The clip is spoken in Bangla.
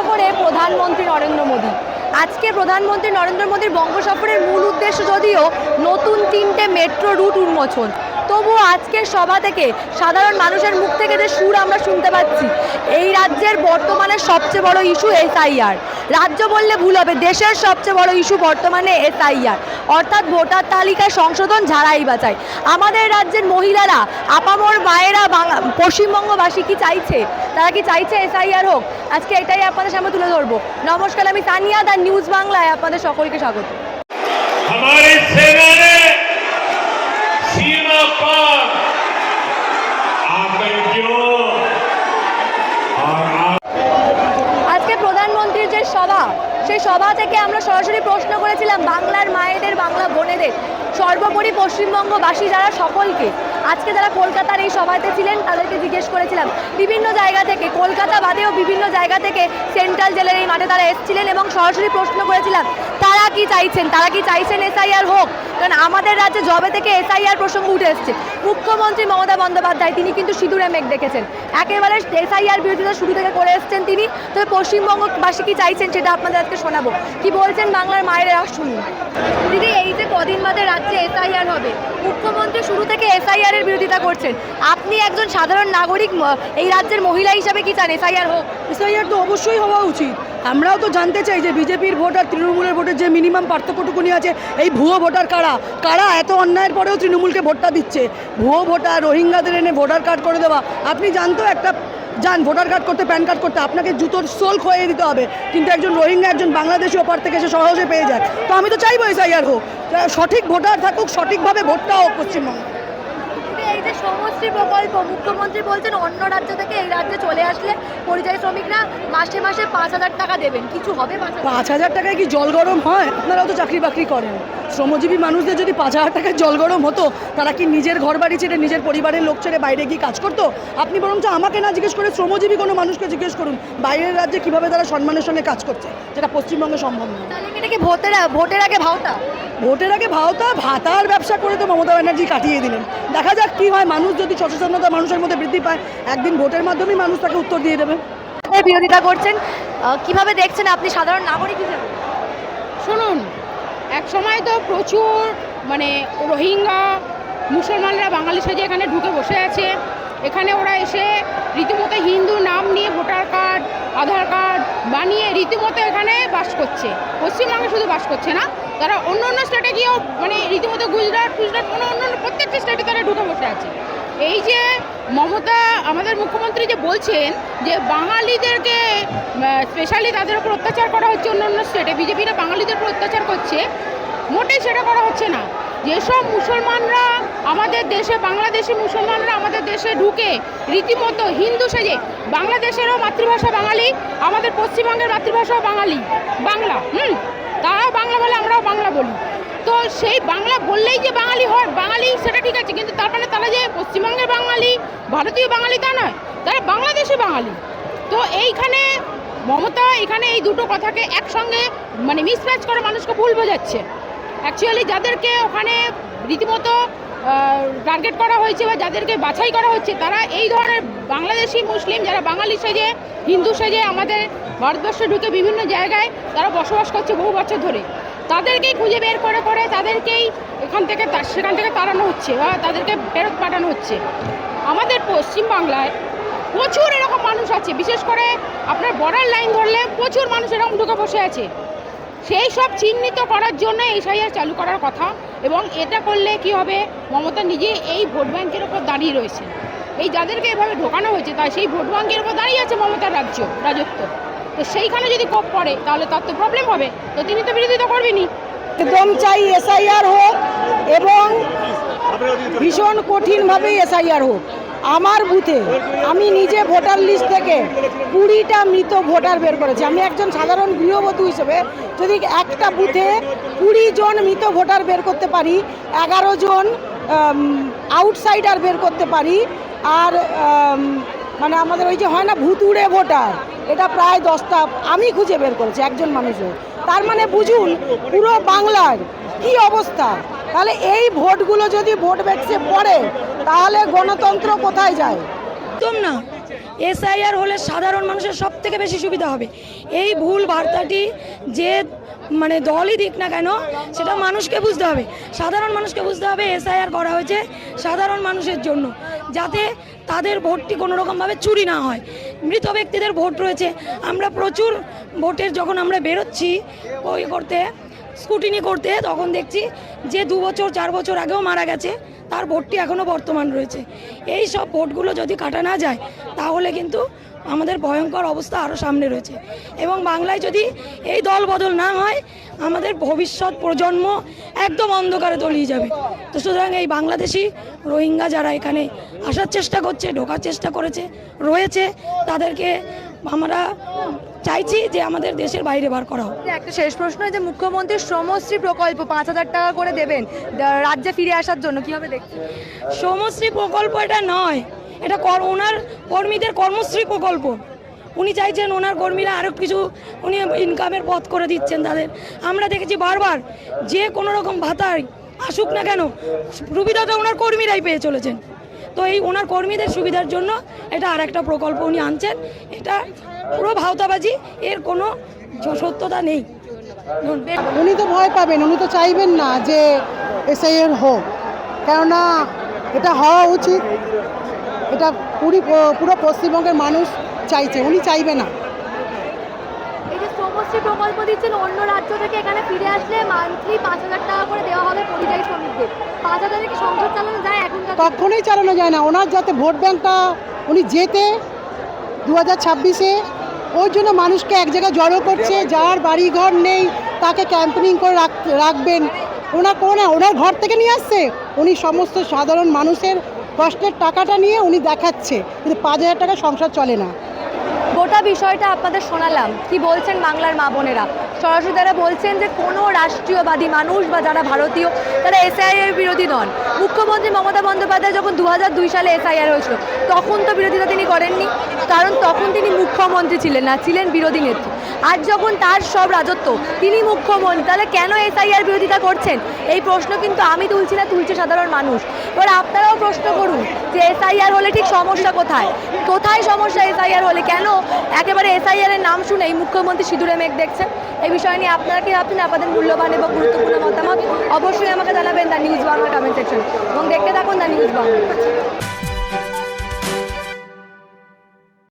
সফরে প্রধানমন্ত্রী নরেন্দ্র মোদী। আজকে প্রধানমন্ত্রী নরেন্দ্র মোদীর বঙ্গ সফরের মূল উদ্দেশ্য যদিও নতুন তিনটে মেট্রো রুট উন্মোচন, তবুও আজকের সভা থেকে সাধারণ মানুষের মুখ থেকে যে সুর আমরা শুনতে পাচ্ছি, এই রাজ্যের বর্তমানে সবচেয়ে বড় ইস্যু এসআইআর। রাজ্য বললে ভুল হবে, দেশের সবচেয়ে বড় ইস্যু বর্তমানে এসআইআর। অর্থাৎ ভোটার তালিকায় সংশোধন ঝাড়াই বাছাই। আমাদের রাজ্যের মহিলারা, আপামর মায়েরা পশ্চিমবঙ্গবাসী কি চাইছে? তারা কি চাইছে এসআইআর হোক? আজকে এটাই আপনাদের সামনে তুলে ধরবো। নমস্কার আমি তানিয়া দা নিউজ বাংলায় আপনাদের সকলকে স্বাগত। আজকে প্রধানমন্ত্রীর যে সভা সেই সভা থেকে আমরা সরাসরি প্রশ্ন করেছিলাম বাংলার মায়েদের বাংলা বোনেদের। সর্বোপরি পশ্চিমবঙ্গবাসী যারা সকলকে। আজকে যারা কলকাতার এই সভাতে ছিলেন, তাদেরকে জিজ্ঞেস করেছিলাম, বিভিন্ন জায়গা থেকে, কলকাতা বাদেও বিভিন্ন জায়গা থেকে সেন্ট্রাল জেলের এই মাঠে তারা এসেছিলেন এবং সরাসরি প্রশ্ন করেছিলাম তারা কি চাইছেন? তারা কি চাইছেন এসআইআর হোক? কারণ আমাদের রাজ্যে জবে থেকে এসআইআর প্রসঙ্গ উঠে এসছে। মুখ্যমন্ত্রী মমতা বন্দ্যোপাধ্যায়, তিনি কিন্তু সিঁদুরে মেঘ দেখেছেন। একেবারে এসআইআর বিরোধিতা শুরু থেকে করে এসছেন তিনি। তবে পশ্চিমবঙ্গবাসী কি চাইছেন সেটা আপনাদের আজকে শোনাবো। কি বলছেন বাংলার মায়েরা, শুনুন। দিদি, এই যে কদিন বাদে রাজ্যে এসআইআর হবে, মুখ্যমন্ত্রী শুরু থেকে এসআইআর এর বিরোধিতা করছেন। আপনি একজন সাধারণ নাগরিক এই রাজ্যের মহিলা হিসাবে কি চান? এসআইআর হোক। এসআইআর তো অবশ্যই হওয়া উচিত। আমরাও তো জানতে চাই যে বিজেপির ভোট আর তৃণমূলের ভোটের যে মিনিমাম পার্থক্যটুকুনি আছে, এই ভুয়ো ভোটার কারা? কারা এত অন্যায়ের পরেও তৃণমূলকে ভোটটা দিচ্ছে? ভুয়ো ভোটার, রোহিঙ্গাদের এনে ভোটার কার্ড করে দেওয়া। আপনি জানতো একটা, যান ভোটার কার্ড করতে প্যান কার্ড করতে, আপনাকে জুতোর সোল খোয়ে দিতে হবে। কিন্তু একজন রোহিঙ্গা, একজন বাংলাদেশি ওপার থেকে এসে সহজে পেয়ে যায়। তো আমি তো চাইব এসআইআর হোক। সঠিক ভোটার থাকুক, সঠিকভাবে ভোটটা হোক পশ্চিমবঙ্গে। এই যে সমষ্টি প্রকল্প। মুখ্যমন্ত্রী বলছেন অন্য রাজ্য থেকে এই রাজ্যে চলে আসলে পরিযায়ী শ্রমিকরা মাসে মাসে পাঁচ হাজার টাকা দেবেন। কিছু হবে পাঁচ হাজার? পাঁচ হাজার টাকায় কি জল গরম হয়? আপনারাও তো চাকরি বাকরি করেন। শ্রমজীবী মানুষদের যদি পাঁচ হাজার টাকায় জল গরম হতো তারা কি নিজের ঘর বাড়ি ছেড়ে নিজের পরিবারের লোক ছেড়ে বাইরে গিয়ে কাজ করতো? আপনি বরঞ্চ আমাকে না জিজ্ঞেস করে শ্রমজীবী কোনো মানুষকে জিজ্ঞেস করুন বাইরের রাজ্যে কীভাবে তারা সম্মানের সঙ্গে কাজ করছে? যেটা পশ্চিমবঙ্গে সম্ভব নয়। এটা কি ভোটের ভোটের আগে ভাওতা? ভোটের আগে ভাওতা ভাতার ব্যবসা করে তো মমতা ব্যানার্জি কাটিয়ে দিলেন। দেখা যাক কি হয়। মানুষ যদি সচেতনতা মানুষের মধ্যে বৃদ্ধি পায় একদিন ভোটের মাধ্যমেই মানুষ তাকে উত্তর দিয়ে দেবে। বিরোধিতা করছেন। কীভাবে দেখছেন আপনি সাধারণ নাগরিক হিসেবে? শুনুন এক সময় তো প্রচুর মানে রোহিঙ্গা মুসলমানরা বাঙালি সেজে এখানে ঢুকে বসে আছে। এখানে ওরা এসে রীতিমতো হিন্দু নাম নিয়ে ভোটার কার্ড আধার কার্ড বানিয়ে রীতিমতো এখানে বাস করছে। পশ্চিমবঙ্গে শুধু বাস করছে না তারা অন্য অন্য স্টেটে গিয়েও মানে রীতিমতো গুজরাট গুজরাট কোনো অন্য অন্য প্রত্যেকটা স্টেটে তারা ঢুকে বসে আছে। এই যে মমতা, আমাদের মুখ্যমন্ত্রী যে বলছেন যে বাঙালিদেরকে স্পেশালি তাদের উপর অত্যাচার করা হচ্ছে অন্য অন্য স্টেটে বিজেপিরা বাঙালিদের উপর অত্যাচার করছে, মোটেই সেটা করা হচ্ছে না। যেসব মুসলমানরা আমাদের দেশে, বাংলাদেশি মুসলমানরা আমাদের দেশে ঢুকে রীতিমতো হিন্দু সেজে, বাংলাদেশেরও মাতৃভাষা বাঙালি, আমাদের পশ্চিমবঙ্গের মাতৃভাষাও বাঙালি, বাংলা, হুম? তারাও বাংলা বলে, আমরাও বাংলা বলি। তো সেই বাংলা বললেই যে বাঙালি হয়, বাঙালি সেটা ঠিক আছে, কিন্তু তার মানে তারা যে পশ্চিমবঙ্গের বাঙালি, ভারতীয় বাঙালি তা নয়, তারা বাংলাদেশে বাঙালি। তো এইখানে মমতা, এখানে এই দুটো কথাকে একসঙ্গে মানে মিসম্যাচ করে মানুষকে ভুল বোঝাচ্ছে। অ্যাকচুয়ালি যাদেরকে ওখানে রীতিমতো টার্গেট করা হয়েছে বা যাদেরকে বাছাই করা হচ্ছে, তারা এই ধরনের বাংলাদেশি মুসলিম যারা বাঙালি সেজে, হিন্দু সেজে আমাদের ভারতবর্ষে ঢুকে বিভিন্ন জায়গায় তারা বসবাস করছে বহু বছর ধরে। তাদেরকেই খুঁজে বের করে করে তাদেরকেই এখান থেকে সেখান থেকে তাড়ানো হচ্ছে বা তাদেরকে ফেরত পাঠানো হচ্ছে। আমাদের পশ্চিমবাংলায় প্রচুর এরকম মানুষ আছে, বিশেষ করে আপনার বর্ডার লাইন ধরলে প্রচুর মানুষ এরকম ঢুকে বসে আছে। সেই সব চিহ্নিত করার জন্য এসআইআর চালু করার কথা এবং এটা করলে কি হবে? মমতা নিজে এই ভোট ব্যাংকের ওপর দাঁড়িয়ে রয়েছে। এই যাদেরকে এভাবে ঢোকানো হয়েছে তাই সেই ভোট ব্যাংকের ওপর দাঁড়িয়ে আছে মমতার রাজ্য, রাজত্ব। তো সেইখানে যদি কোপ পড়ে, তাহলে তার তো প্রবলেম হবে। তো তিনি তো বিরোধিতা করবেনই। একদম চাই এসআইআর হোক এবং ভীষণ কঠিনভাবেই এসআইআর হোক। আমার বুথে আমি নিজে ভোটার লিস্ট থেকে কুড়িটা মৃত ভোটার বের করেছি। আমি একজন সাধারণ গৃহবধূ হিসেবে যদি একটা বুথে কুড়ি জন মৃত ভোটার বের করতে পারি, এগারো জন আউটসাইডার বের করতে পারি, আর মানে আমাদের ওই যে হয় না ভুতুড়ে ভোটার, এটা প্রায় দশটা আমি খুঁজে বের করেছি একজন মানুষের তার মানে বুঝুন, পুরো বাংলার কি অবস্থা? তাহলে এই ভোটগুলো যদি ভোট ব্যাক্সে পড়ে, তাহলে গণতন্ত্র কোথায় যায়? একদম না। এসআইআর হলে সাধারণ মানুষের সব থেকে বেশি সুবিধা হবে। এই ভুল বার্তাটি যে মানে দলই দিক না কেন, সেটা মানুষকে বুঝতে হবে। সাধারণ মানুষকে বুঝতে হবে এসআইআর করা হয়েছে সাধারণ মানুষের জন্য, যাতে তাদের ভোটটি কোনো রকমভাবে চুরি না হয়। মৃত ব্যক্তিদের ভোট রয়েছে। আমরা প্রচুর ভোটের যখন আমরা বেরোচ্ছি, ওই করতে স্কুটিনি করতে, তখন দেখছি যে দু বছর, চার বছর আগেও মারা গেছে। তার ভোটটি এখনও বর্তমান রয়েছে। এই সব ভোটগুলো যদি কাটা না যায়, তাহলে কিন্তু আমাদের ভয়ঙ্কর অবস্থা আরও সামনে রয়েছে। এবং বাংলায় যদি এই দল বদল না হয়, আমাদের ভবিষ্যৎ প্রজন্ম একদম অন্ধকারে তলিয়ে যাবে। তো সুতরাং এই বাংলাদেশি রোহিঙ্গা যারা এখানে আসার চেষ্টা করছে, ঢোকার চেষ্টা করেছে, রয়েছে, তাদেরকে আমরা চাইছি যে আমাদের দেশের বাইরে বার করা হোক। একটা শেষ প্রশ্ন যে মুখ্যমন্ত্রী শ্রমশ্রী প্রকল্প পাঁচ হাজার টাকা করে দেবেন রাজ্যে ফিরে আসার জন্য কীভাবে দেখছেন? সমশ্রী প্রকল্প এটা নয় এটা কর ওনার কর্মীদের কর্মশ্রী প্রকল্প। উনি চাইছেন ওনার কর্মীরা আরও কিছু উনি ইনকামের পথ করে দিচ্ছেন তাদের। আমরা দেখেছি বারবার যে কোনো রকম ভাতায় আসুক না কেন সুবিধাটা ওনার কর্মীরাই পেয়ে চলেছেন। তো এই ওনার কর্মীদের সুবিধার জন্য এটা আর একটা প্রকল্প উনি আনছেন। এটা পুরো ভাওতাবাজি, এর কোনো সত্যতা নেই। উনি তো ভয় পাবেন, উনি তো চাইবেন না যে এসআইআর হোক। কেননা এটা হওয়া উচিত। এটা পুরি, পুরো পশ্চিমবঙ্গের মানুষ চাইছে, উনি চাইবে না। যে প্রকল্প দিচ্ছেন অন্য রাজ্য থেকে। এখানে ফিরে আসলে মান্থলি পাঁচ হাজার টাকা করে দেওয়া হবে পরিযায়ী শ্রমিকদের। পাঁচ হাজারে কি সংসার চালানো যায়? দিনে? কখনোই চালানো যায় না। ওনার যাতে ভোট ব্যাংকটা উনি যেতে দু হাজার ছাব্বিশে, ওই জন্য মানুষকে এক জায়গায় জড়ো করছে। যার বাড়ি ঘর নেই, তাকে ক্যাম্পেনিং করে রাখ- রাখবেন। ওনার কোনো ওনার ঘর থেকে নিয়ে আসছে। উনি সমস্ত সাধারণ মানুষের কষ্টের টাকাটা নিয়ে উনি দেখাচ্ছে। কিন্তু পাঁচ হাজার টাকা সংসার চলে না। গোটা বিষয়টা আপনাদের শোনালাম। কি বলছেন বাংলার মা বোনেরা? সরাসরি তারা বলছেন যে কোনো রাষ্ট্রীয়বাদী মানুষ বা যারা ভারতীয়, তারা এসআইআর বিরোধী নন। মুখ্যমন্ত্রী মমতা বন্দ্যোপাধ্যায় যখন দু সালে এসআইআর হয়েছিল, তখন তো বিরোধিতা তিনি করেননি, কারণ তখন তিনি মুখ্যমন্ত্রী ছিলেন না, ছিলেন বিরোধী নেত্রী। আজ যখন তার সব রাজত্ব, তিনি মুখ্যমন্ত্রী, তাহলে কেন এসআইআর বিরোধিতা করছেন? এই প্রশ্ন কিন্তু আমি তুলছি না, তুলছে সাধারণ মানুষ। এবার আপনারাও প্রশ্ন করুন যে এসআইআর হলে ঠিক সমস্যা কোথায়? কোথায় সমস্যা এসআইআর হলে? কেন একেবারে এসআইআর এর নাম শুনেই মুখ্যমন্ত্রী সিঁদুরে মেঘ দেখছেন? এই বিষয় নিয়ে আপনারা কি ভাবছেন? আপনাদের মূল্যবান এবং গুরুত্বপূর্ণ মতামত অবশ্যই আমাকে জানাবেন the News Bangla comment section এবং দেখতে থাকুন দ্য নিউজ বাংলা।